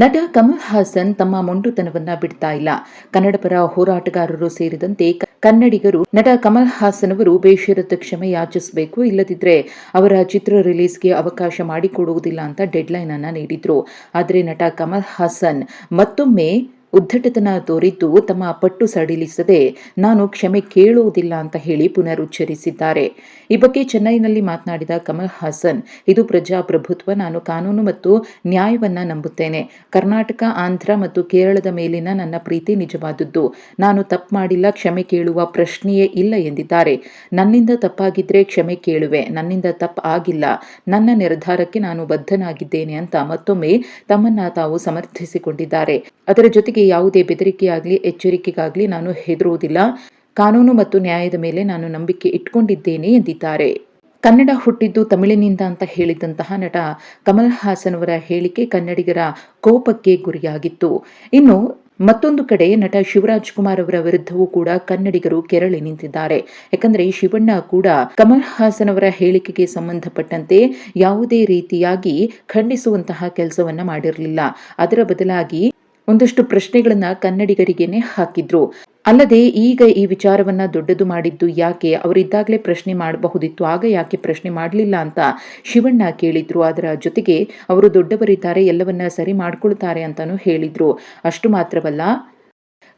ನಟ ಕಮಲ್ ಹಾಸನ್ ತಮ್ಮ ಮೊಂಡುತನವನ್ನ ಬಿಡ್ತಾ ಇಲ್ಲ. ಕನ್ನಡ ಪರ ಹೋರಾಟಗಾರರು ಸೇರಿದಂತೆ ಕನ್ನಡಿಗರು, ನಟ ಕಮಲ್ ಹಾಸನ್ ಅವರು ಬೇಷರತ್ತು ಕ್ಷಮೆ ಯಾಚಿಸಬೇಕು ಇಲ್ಲದಿದ್ರೆ ಅವರ ಚಿತ್ರ ರಿಲೀಸ್ಗೆ ಅವಕಾಶ ಮಾಡಿಕೊಡುವುದಿಲ್ಲ ಅಂತ ಡೆಡ್ಲೈನ್ ಅನ್ನ ನೀಡಿದ್ರು. ಆದರೆ ನಟ ಕಮಲ್ ಹಾಸನ್ ಮತ್ತೊಮ್ಮೆ ಉದ್ದಟತನ ತೋರಿದ್ದು ತಮ್ಮ ಪಟ್ಟು ಸಡಿಲಿಸದೆ ನಾನು ಕ್ಷಮೆ ಕೇಳುವುದಿಲ್ಲ ಅಂತ ಹೇಳಿ ಪುನರುಚ್ಚರಿಸಿದ್ದಾರೆ. ಈ ಬಗ್ಗೆ ಚೆನ್ನೈನಲ್ಲಿ ಮಾತನಾಡಿದ ಕಮಲ್ ಹಾಸನ್, ಇದು ಪ್ರಜಾಪ್ರಭುತ್ವ, ನಾನು ಕಾನೂನು ಮತ್ತು ನ್ಯಾಯವನ್ನ ನಂಬುತ್ತೇನೆ. ಕರ್ನಾಟಕ, ಆಂಧ್ರ ಮತ್ತು ಕೇರಳದ ಮೇಲಿನ ನನ್ನ ಪ್ರೀತಿ ನಿಜವಾದದ್ದು. ನಾನು ತಪ್ಪು ಮಾಡಿಲ್ಲ, ಕ್ಷಮೆ ಕೇಳುವ ಪ್ರಶ್ನೆಯೇ ಇಲ್ಲ ಎಂದಿದ್ದಾರೆ. ನನ್ನಿಂದ ತಪ್ಪಾಗಿದ್ರೆ ಕ್ಷಮೆ ಕೇಳುವೆ, ನನ್ನಿಂದ ತಪ್ಪು ಆಗಿಲ್ಲ. ನನ್ನ ನಿರ್ಧಾರಕ್ಕೆ ನಾನು ಬದ್ಧನಾಗಿದ್ದೇನೆ ಅಂತ ಮತ್ತೊಮ್ಮೆ ತಮ್ಮನ್ನ ತಾವು ಸಮರ್ಥಿಸಿಕೊಂಡಿದ್ದಾರೆ. ಅದರ ಜೊತೆಗೆ ಯಾವುದೇ ಬೆದರಿಕೆಯಾಗಲಿ, ಎಚ್ಚರಿಕೆಗಾಗಲಿ ನಾನು ಹೆದರುವುದಿಲ್ಲ. ಕಾನೂನು ಮತ್ತು ನ್ಯಾಯದ ಮೇಲೆ ನಾನು ನಂಬಿಕೆ ಇಟ್ಕೊಂಡಿದ್ದೇನೆ ಎಂದಿದ್ದಾರೆ. ಕನ್ನಡ ಹುಟ್ಟಿದ್ದು ತಮಿಳಿನಿಂದ ಅಂತ ಹೇಳಿದಂತಹ ನಟ ಕಮಲ್ ಹಾಸನ್ ಅವರ ಹೇಳಿಕೆ ಕನ್ನಡಿಗರ ಕೋಪಕ್ಕೆ ಗುರಿಯಾಗಿತ್ತು. ಇನ್ನು ಮತ್ತೊಂದು ಕಡೆ ನಟ ಶಿವರಾಜ್ ಕುಮಾರ್ ಅವರ ವಿರುದ್ಧವೂ ಕೂಡ ಕನ್ನಡಿಗರು ಕೆರಳಿ ನಿಂತಿದ್ದಾರೆ. ಯಾಕಂದ್ರೆ ಶಿವಣ್ಣ ಕೂಡ ಕಮಲ್ ಹಾಸನ್ ಅವರ ಹೇಳಿಕೆಗೆ ಸಂಬಂಧಪಟ್ಟಂತೆ ಯಾವುದೇ ರೀತಿಯಾಗಿ ಖಂಡಿಸುವಂತಹ ಕೆಲಸವನ್ನ ಮಾಡಿರಲಿಲ್ಲ. ಅದರ ಬದಲಾಗಿ ಒಂದಷ್ಟು ಪ್ರಶ್ನೆಗಳನ್ನ ಕನ್ನಡಿಗರಿಗೇನೆ ಹಾಕಿದ್ರು. ಅಲ್ಲದೆ ಈಗ ಈ ವಿಚಾರವನ್ನ ದೊಡ್ಡದು ಮಾಡಿದ್ದು ಯಾಕೆ? ಅವರಿದ್ದಾಗಲೇ ಪ್ರಶ್ನೆ ಮಾಡಬಹುದಿತ್ತು. ಆಗ ಯಾಕೆ ಪ್ರಶ್ನೆ ಮಾಡಲಿಲ್ಲ ಅಂತ ಶಿವಣ್ಣ ಕೇಳಿದ್ರು. ಅದರ ಜೊತೆಗೆ ಅವರು ದೊಡ್ಡವರಿದ್ದಾರೆ, ಎಲ್ಲವನ್ನ ಸರಿ ಮಾಡ್ಕೊಳ್ತಾರೆ ಅಂತಾನೂ ಹೇಳಿದ್ರು. ಅಷ್ಟು ಮಾತ್ರವಲ್ಲ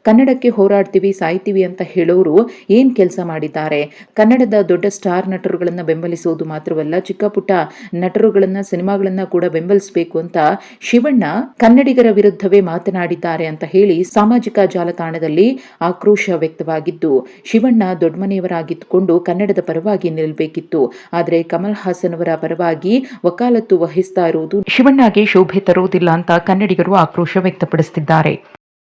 ಕನ್ನಡಕ್ಕೆ ಹೋರಾಡ್ತೀವಿ, ಸಾಯ್ತೀವಿ ಅಂತ ಹೇಳೋರು ಏನ್ ಕೆಲಸ ಮಾಡಿದ್ದಾರೆ? ಕನ್ನಡದ ದೊಡ್ಡ ಸ್ಟಾರ್ ನಟರುಗಳನ್ನ ಬೆಂಬಲಿಸುವುದು ಮಾತ್ರವಲ್ಲ, ಚಿಕ್ಕ ಪುಟ್ಟ ನಟರುಗಳನ್ನ, ಸಿನಿಮಾಗಳನ್ನ ಕೂಡ ಬೆಂಬಲಿಸಬೇಕು ಅಂತ ಶಿವಣ್ಣ ಕನ್ನಡಿಗರ ವಿರುದ್ಧವೇ ಮಾತನಾಡಿದ್ದಾರೆ ಅಂತ ಹೇಳಿ ಸಾಮಾಜಿಕ ಜಾಲತಾಣದಲ್ಲಿ ಆಕ್ರೋಶ ವ್ಯಕ್ತವಾಗಿದ್ದು, ಶಿವಣ್ಣ ದೊಡ್ಡಮನೆಯವರಾಗಿದ್ದುಕೊಂಡು ಕನ್ನಡದ ಪರವಾಗಿ ನಿಲ್ಲಬೇಕಿತ್ತು ಆದರೆ ಕಮಲ್ ಹಾಸನ್ ಅವರ ಪರವಾಗಿ ವಕಾಲತ್ತು ವಹಿಸ್ತಾ ಇರುವುದು ಶಿವಣ್ಣಗೆ ಶೋಭೆ ತರುವುದಿಲ್ಲ ಅಂತ ಕನ್ನಡಿಗರು ಆಕ್ರೋಶ ವ್ಯಕ್ತಪಡಿಸುತ್ತಿದ್ದಾರೆ